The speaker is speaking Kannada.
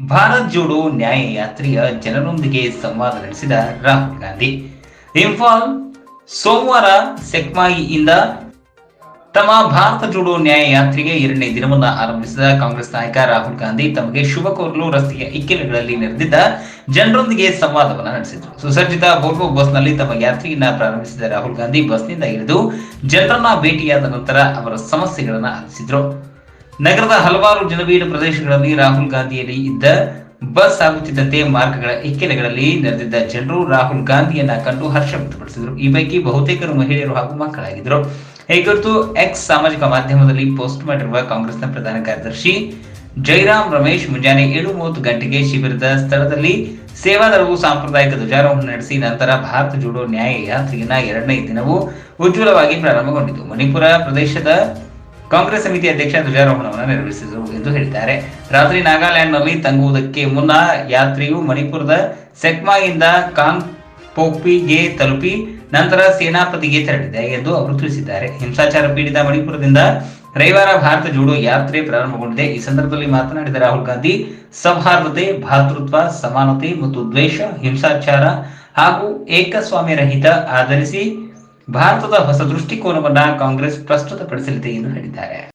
ಭಾರತ್ ಜೋಡೋ ನ್ಯಾಯ ಯಾತ್ರೆಯ ಜನರೊಂದಿಗೆ ಸಂವಾದ ನಡೆಸಿದ ರಾಹುಲ್ ಗಾಂಧಿ. ಇಂಫಾಲ್ ಸೋಮವಾರ ಸೆಕ್ಮಾಯಿಯಿಂದ ತಮ್ಮ ಭಾರತ ಜೋಡೋ ನ್ಯಾಯ ಯಾತ್ರೆಗೆ ಎರಡನೇ ದಿನವನ್ನು ಆರಂಭಿಸಿದ ಕಾಂಗ್ರೆಸ್ ನಾಯಕ ರಾಹುಲ್ ಗಾಂಧಿ ತಮಗೆ ಶುಭ ಕೋರಲು ರಸ್ತೆಯ ಇಕ್ಕೆಲೆಗಳಲ್ಲಿ ನೆರೆದಿದ್ದ ಜನರೊಂದಿಗೆ ಸಂವಾದವನ್ನು ನಡೆಸಿದರು. ಸುಸಜ್ಜಿತ ವೋಲ್ವೋ ಬಸ್ನಲ್ಲಿ ತಮ್ಮ ಯಾತ್ರೆಯನ್ನ ಪ್ರಾರಂಭಿಸಿದ ರಾಹುಲ್ ಗಾಂಧಿ ಬಸ್ನಿಂದ ಇಳಿದು ಜನರನ್ನ ಭೇಟಿಯಾದ ನಂತರ ಅವರ ಸಮಸ್ಯೆಗಳನ್ನು ಆಲಿಸಿದ್ರು. ನಗರದ ಹಲವಾರು ಜನಬೀಡ ಪ್ರದೇಶಗಳಲ್ಲಿ ರಾಹುಲ್ ಗಾಂಧಿಯಲ್ಲಿ ಇದ್ದ ಬಸ್ ಆಗುತ್ತಿದ್ದಂತೆ ಮಾರ್ಗಗಳ ಇಕ್ಕೆಲೆಗಳಲ್ಲಿ ನೆರೆದಿದ್ದ ಜನರು ರಾಹುಲ್ ಗಾಂಧಿಯನ್ನ ಕಂಡು ಹರ್ಷ ವ್ಯಕ್ತಪಡಿಸಿದರು. ಈ ಪೈಕಿ ಬಹುತೇಕರು ಮಹಿಳೆಯರು ಹಾಗೂ ಮಕ್ಕಳಾಗಿದ್ದರು. ಈ ಕುರಿತು ಎಕ್ಸ್ ಸಾಮಾಜಿಕ ಮಾಧ್ಯಮದಲ್ಲಿ ಪೋಸ್ಟ್ ಮಾಡಿರುವ ಕಾಂಗ್ರೆಸ್ನ ಪ್ರಧಾನ ಕಾರ್ಯದರ್ಶಿ ಜೈರಾಮ್ ರಮೇಶ್ ಮುಂಜಾನೆ ಏಳು ಮೂವತ್ತು ಗಂಟೆಗೆ ಶಿಬಿರದ ಸ್ಥಳದಲ್ಲಿ ಸೇವಾದಳವು ಸಾಂಪ್ರದಾಯಿಕ ಧ್ವಜಾರೋಹಣ ನಡೆಸಿ ನಂತರ ಭಾರತ ಜೋಡೋ ನ್ಯಾಯ ಯಾತ್ರೆಯನ್ನ ಎರಡನೇ ದಿನವೂ ಉಜ್ವಲವಾಗಿ ಪ್ರಾರಂಭಗೊಂಡಿತು. ಮಣಿಪುರ ಪ್ರದೇಶದ ಕಾಂಗ್ರೆಸ್ ಸಮಿತಿ ಅಧ್ಯಕ್ಷ ಧ್ವಜಾರೋಹಣವನ್ನು ನೆರವೇರಿಸಿದರು ಎಂದು ಹೇಳಿದ್ದಾರೆ. ರಾತ್ರಿ ನಾಗಾಲ್ಯಾಂಡ್ನಲ್ಲಿ ತಂಗುವುದಕ್ಕೆ ಮುನ್ನ ಯಾತ್ರೆಯು ಮಣಿಪುರದ ಸೆಕ್ಮಾಯಿಂದ ಕಾಂಗ್ ಪೋಕ್ಪಿಗೆ ತಲುಪಿ ನಂತರ ಸೇನಾಪತಿಗೆ ತೆರಳಿದೆ ಎಂದು ಅವರು ತಿಳಿಸಿದ್ದಾರೆ. ಹಿಂಸಾಚಾರ ಪೀಡಿತ ಮಣಿಪುರದಿಂದ ರವಿವಾರ ಭಾರತ ಜೋಡೋ ಯಾತ್ರೆ ಪ್ರಾರಂಭಗೊಂಡಿದೆ. ಈ ಸಂದರ್ಭದಲ್ಲಿ ಮಾತನಾಡಿದ ರಾಹುಲ್ ಗಾಂಧಿ, ಸೌಹಾರ್ದತೆ, ಭಾತೃತ್ವ, ಸಮಾನತೆ ಮತ್ತು ದ್ವೇಷ, ಹಿಂಸಾಚಾರ ಹಾಗೂ ಏಕಸ್ವಾಮ್ಯ ರಹಿತ ಆಧರಿಸಿ ಭಾರತದ ಹೊಸ ದೃಷ್ಟಿಕೋನವನ್ನ ಕಾಂಗ್ರೆಸ್ ಪ್ರಸ್ತುತಪಡಿಸಲಿದೆ ಎಂದು ಹೇಳಿದ್ದಾರೆ.